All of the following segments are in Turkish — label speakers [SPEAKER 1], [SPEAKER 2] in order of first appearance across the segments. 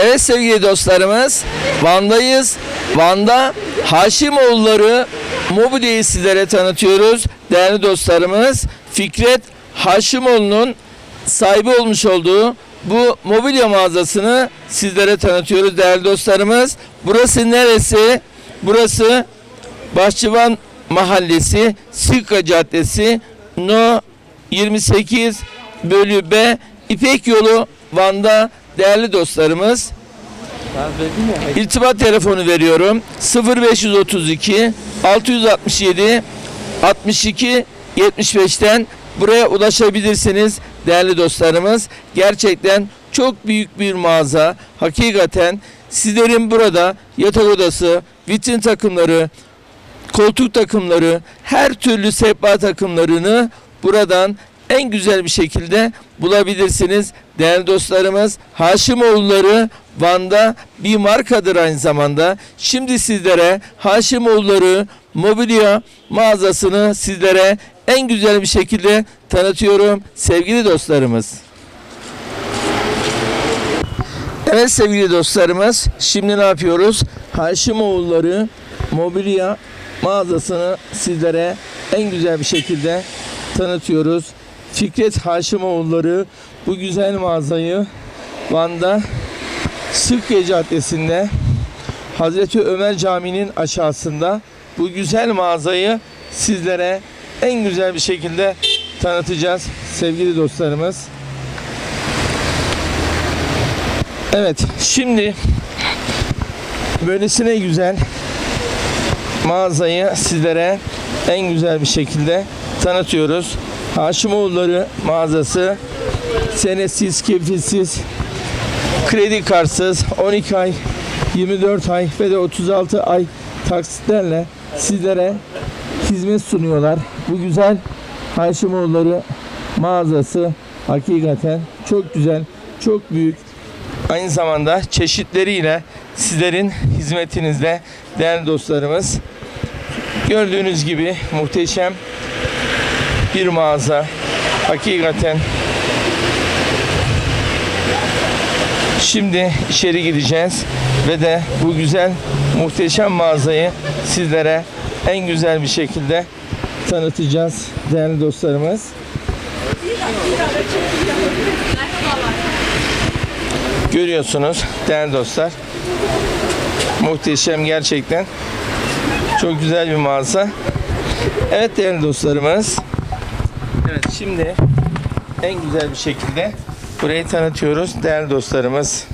[SPEAKER 1] Evet sevgili dostlarımız Van'dayız. Van'da Haşimoğulları mobilyayı sizlere tanıtıyoruz. Değerli dostlarımız Fikret Haşimoğlu'nun sahibi olmuş olduğu bu mobilya mağazasını sizlere tanıtıyoruz değerli dostlarımız. Burası neresi? Burası Bahçıvan Mahallesi, Sıkka Caddesi, No 28 bölü B İpek Yolu Van'da değerli dostlarımız. İrtibat telefonu veriyorum. 0532 667 62 75'ten buraya ulaşabilirsiniz değerli dostlarımız. Gerçekten çok büyük bir mağaza. Hakikaten sizlerin burada yatak odası, vitrin takımları, koltuk takımları, her türlü sehpa takımlarını buradan en güzel bir şekilde bulabilirsiniz. Değerli dostlarımız Haşimoğulları Van'da bir markadır aynı zamanda. Şimdi sizlere Haşimoğulları mobilya mağazasını sizlere en güzel bir şekilde tanıtıyorum sevgili dostlarımız. Evet sevgili dostlarımız şimdi ne yapıyoruz? Haşimoğulları mobilya mağazasını sizlere en güzel bir şekilde tanıtıyoruz. Fikret Haşimoğulları bu güzel mağazayı Van'da Sıkya Caddesi'nde Hazreti Ömer Camii'nin aşağısında bu güzel mağazayı sizlere en güzel bir şekilde tanıtacağız sevgili dostlarımız. Evet şimdi böylesine güzel mağazayı sizlere en güzel bir şekilde tanıtıyoruz. Haşimoğulları mağazası senesiz, kefilsiz, kredi kartsız 12 ay, 24 ay ve de 36 ay taksitlerle sizlere hizmet sunuyorlar. Bu güzel Haşimoğulları mağazası hakikaten çok güzel, çok büyük. Aynı zamanda çeşitleriyle sizlerin hizmetinizde değerli dostlarımız. Gördüğünüz gibi muhteşem bir mağaza. Hakikaten Şimdi içeri gideceğiz ve de bu güzel muhteşem mağazayı sizlere en güzel bir şekilde tanıtacağız değerli dostlarımız. Görüyorsunuz değerli dostlar. Muhteşem gerçekten. Çok güzel bir mağaza. Evet değerli dostlarımız. Evet şimdi en güzel bir şekilde burayı tanıtıyoruz değerli dostlarımız.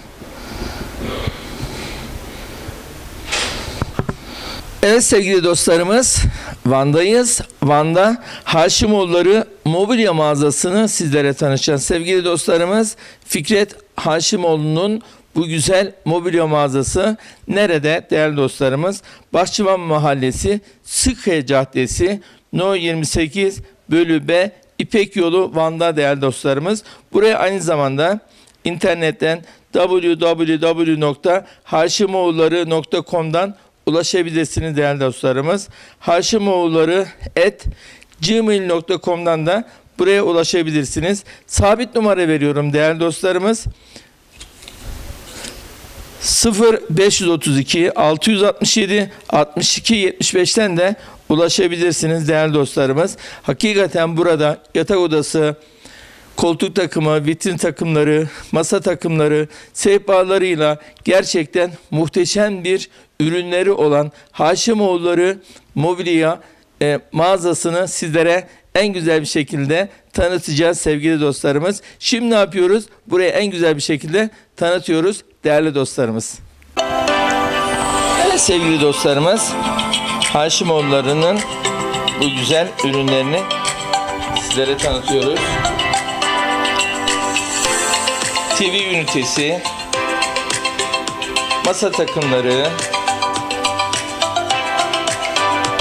[SPEAKER 1] Evet sevgili dostlarımız Van'dayız. Van'da Haşimoğulları mobilya mağazasını sizlere tanıtacağız. Sevgili dostlarımız Fikret Haşimoğlu'nun bu güzel mobilya mağazası nerede değerli dostlarımız? Bahçıvan Mahallesi, Sıkaya Caddesi, No 28 bölü B İpek Yolu Van'da değerli dostlarımız. Buraya aynı zamanda internetten www.haşimoğulları.com'dan ulaşabilirsiniz değerli dostlarımız. Haşimoğulları et gmail.com'dan da buraya ulaşabilirsiniz. Sabit numara veriyorum değerli dostlarımız. 0 532 667 62 75'ten de ulaşabilirsiniz değerli dostlarımız. Hakikaten burada yatak odası, koltuk takımı, vitrin takımları, masa takımları, sehpalarıyla gerçekten muhteşem bir ürünleri olan Haşimoğulları mobilya e, mağazasını sizlere en güzel bir şekilde tanıtacağız sevgili dostlarımız. Şimdi ne yapıyoruz? Buraya en güzel bir şekilde tanıtıyoruz değerli dostlarımız. Evet sevgili dostlarımız Haşimoğulları'nın bu güzel ürünlerini sizlere tanıtıyoruz. TV ünitesi, masa takımları,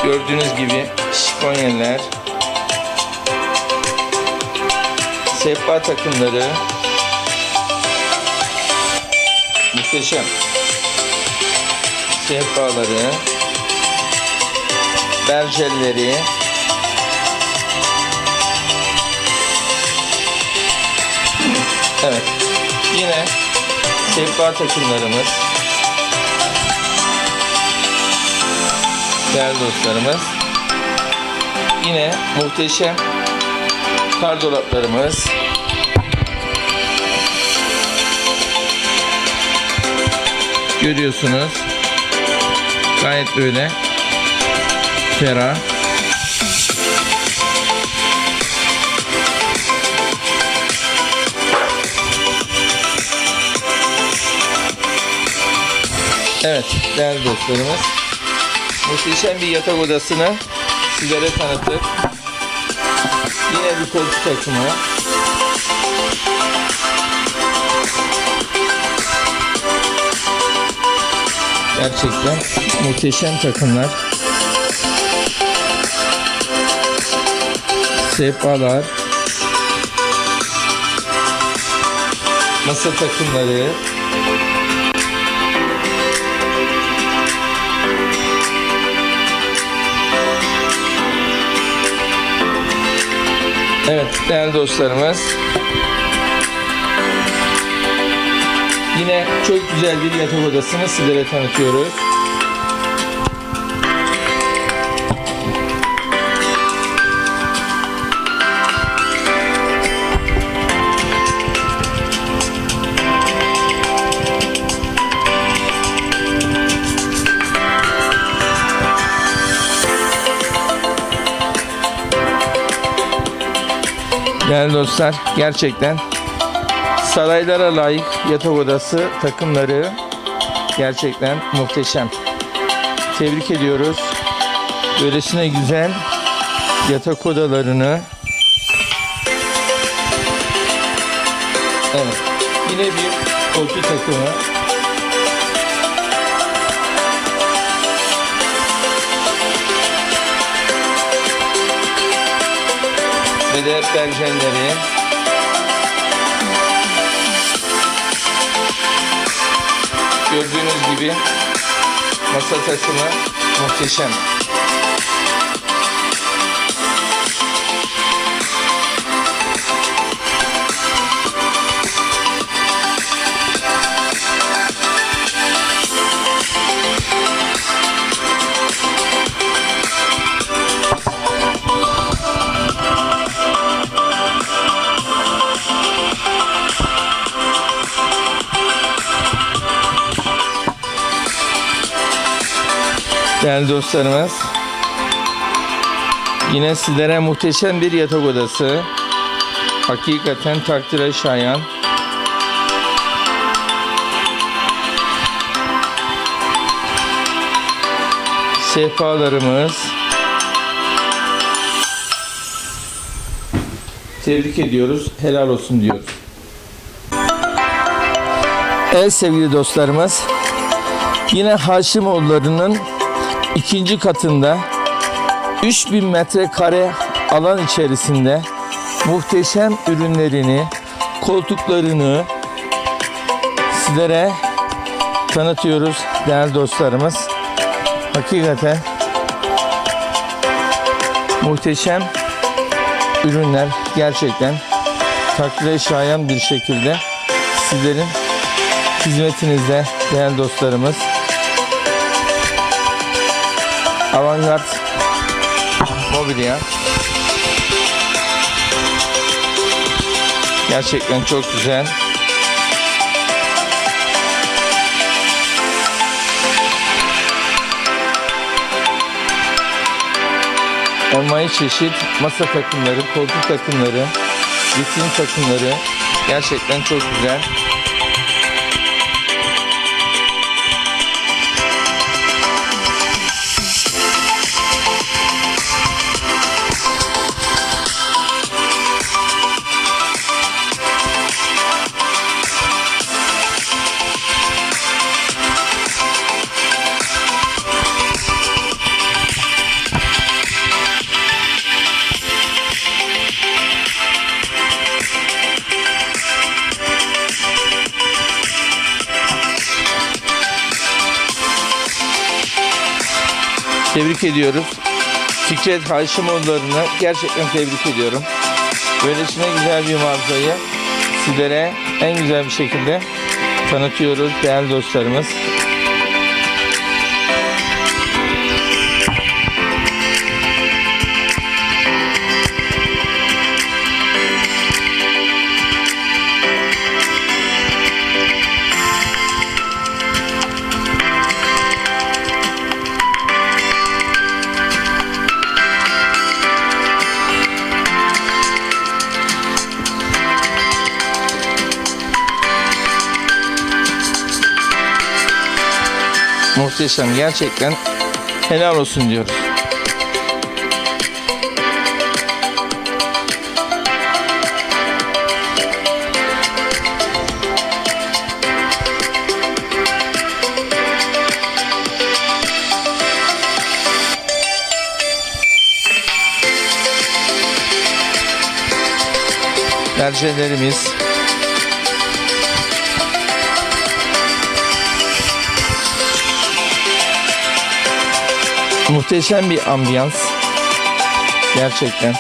[SPEAKER 1] gördüğünüz gibi şifonyeler, sehpa takımları, muhteşem. Sehpaları, bercelleri, evet. Yine sehpa takımlarımız. Değerli dostlarımız. Yine muhteşem kar dolaplarımız. Görüyorsunuz. Gayet böyle ferah. Evet değerli dostlarımız. Muhteşem bir yatak odasını sizlere tanıttık. Yine bir koltuk takımı. Gerçekten muhteşem takımlar. Sehpalar. Masa takımları. Evet değerli dostlarımız. Yine çok güzel bir yatak odasını sizlere tanıtıyoruz. Değerli dostlar gerçekten saraylara layık yatak odası takımları gerçekten muhteşem. Tebrik ediyoruz. Böylesine güzel yatak odalarını Evet. Yine bir koltuk takımı. Ve de pencereleri. Gördüğünüz gibi masa takımı muhteşem. Değerli dostlarımız. Yine sizlere muhteşem bir yatak odası. Hakikaten takdire şayan. Sehpalarımız. Tebrik ediyoruz. Helal olsun diyoruz. Evet sevgili dostlarımız. Yine Haşimoğulları'nın ikinci katında 3000 metrekare alan içerisinde muhteşem ürünlerini, koltuklarını sizlere tanıtıyoruz değerli dostlarımız. Hakikaten muhteşem ürünler gerçekten takdire şayan bir şekilde sizlerin hizmetinizde değerli dostlarımız. Avantgard mobilya. Gerçekten çok güzel. Envai çeşit masa takımları, koltuk takımları, vitrin takımları gerçekten çok güzel. Tebrik ediyoruz. Fikret Haşimoğulları'nı gerçekten tebrik ediyorum. Böylesine güzel bir mağazayı sizlere en güzel bir şekilde tanıtıyoruz değerli dostlarımız. Muhteşem gerçekten helal olsun diyoruz. Tercihlerimiz Muhteşem bir ambiyans. Gerçekten.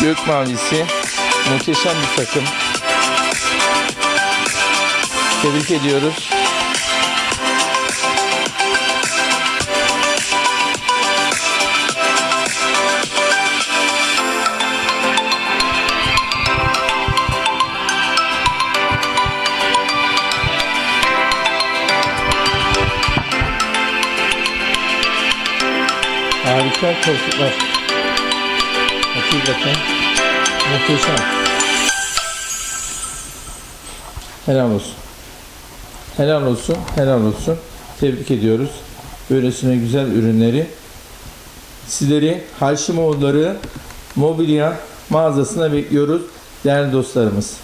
[SPEAKER 1] Gök mavisi muhteşem bir takım. Tebrik ediyoruz. Harika koltuklar. Hakikaten muhteşem. Helal olsun. Helal olsun, helal olsun. Tebrik ediyoruz. Böylesine güzel ürünleri sizleri Haşimoğulları mobilya mağazasına bekliyoruz değerli dostlarımız.